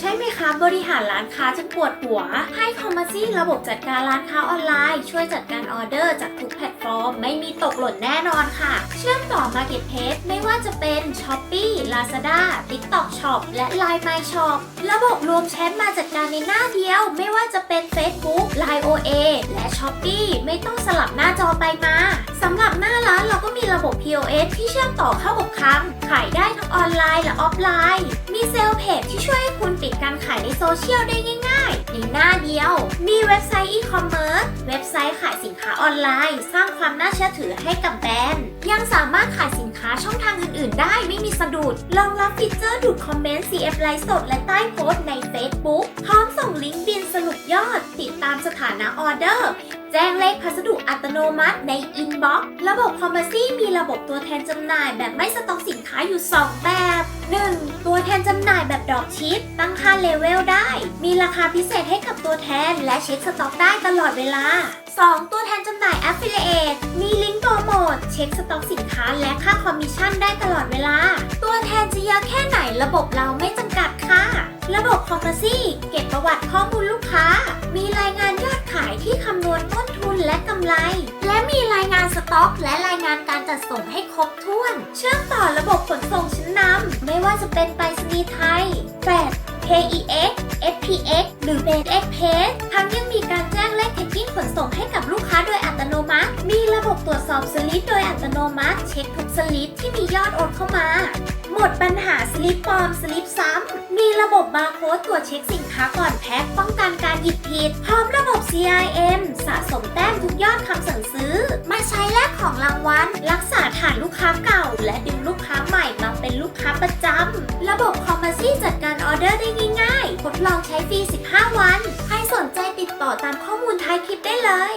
ใช่ไหมคะบริหารร้านค้าจนปวดหัว ให้คอมมาซี่ระบบจัดการร้านค้าออนไลน์ ช่วยจัดการออเดอร์จากทุกแพลตฟอร์ม ไม่มีตกหล่นแน่นอนค่ะ เชื่อมต่อ Marketplace ไม่ว่าจะเป็น Shopee Lazada TikTok Shop และ Line My Shop ระบบรวมแชทมาจัดการในหน้าเดียว ไม่ว่าจะเป็น Facebook Line OA และ Shopee ไม่ต้องสลับหน้าจอไปมาสำหรับหน้า ระบบ POS ที่เชื่อมต่อเข้ากับคลังขายได้ทั้งออนไลน์และออฟไลน์ มีเซลล์เพจที่ช่วยให้คุณปิดการขายในโซเชียลได้ง่ายๆ ในหน้าเดียว มีเว็บไซต์อีคอมเมิร์ซเว็บไซต์ขายสินค้าออนไลน์ สร้างความน่าเชื่อถือให้กับแบรนด์ยังสามารถขายสินค้าช่องทางอื่นๆ ได้ไม่มีสะดุดรองรับฟีเจอร์ดูดคอมเมนต์ CF ไลฟ์สดและใต้โพสต์ใน Facebook พร้อมส่งลิงก์บินสรุปยอด ติดตามสถานะออเดอร์ แจ้งเลขพัสดุอัตโนมัติในอินบ็อกซ์ระบบคอมเมอร์ซี่มีระบบตัวแทนจำหน่ายแบบไม่สต็อกสินค้าอยู่ 2 แบบ 1. ตัวแทนจำหน่ายแบบดรอปชิป ตั้งค่าเลเวลได้ มีราคาพิเศษให้กับตัวแทน และเช็คสต็อกได้ตลอดเวลา 2. ตัวแทนจำหน่าย Affiliate มีลิงก์โปรโมทเช็คสต็อกสินค้าและค่าคอมมิชชั่นได้ตลอดเวลา ตัวแทนจะเยอะแค่ไหนระบบเราไม่จำกัดค่ะ ระบบคอมเมอร์ซี่เก็บประวัติข้อมูลลูกค้า มีรายงานำไร และมีรายงานสต็อก และรายงานการจัดส่งให้ครบถ้วน เชื่อมต่อระบบขนส่งชั้นนำไม่ว่าจะเป็นไปรษณีย์ไทยแฟด KEX SPX หรือ b a s Express ทั้งยังมีการแจ้งเลขแท็กกิ้งขนส่งให้กับลูกค้าโดยอัตโนมัติ มีระบบตรวจสอบสลิปโดยอัตโนมัติ เช็คทุกสลิปที่มียอดโอนเข้ามา หมดปัญหาสลิปปลอมสลิปซ้ำ มีระบบบาร์โค้ดตรวจเช็คสินค้าก่อนแพ็คป้องกันการหยิบผิด พร้อมระบบ CRM สะสมแต้ ทุกยอดคำสั่งซื้อ มาใช้แลกของรางวัล รักษาฐานลูกค้าเก่า และดึงลูกค้าใหม่มาเป็นลูกค้าประจำ ระบบคอมมาซี่จัดการออเดอร์ได้ง่ายๆ ทดลองใช้ฟรี 15 วัน ใครสนใจติดต่อตามข้อมูลท้ายคลิปได้เลย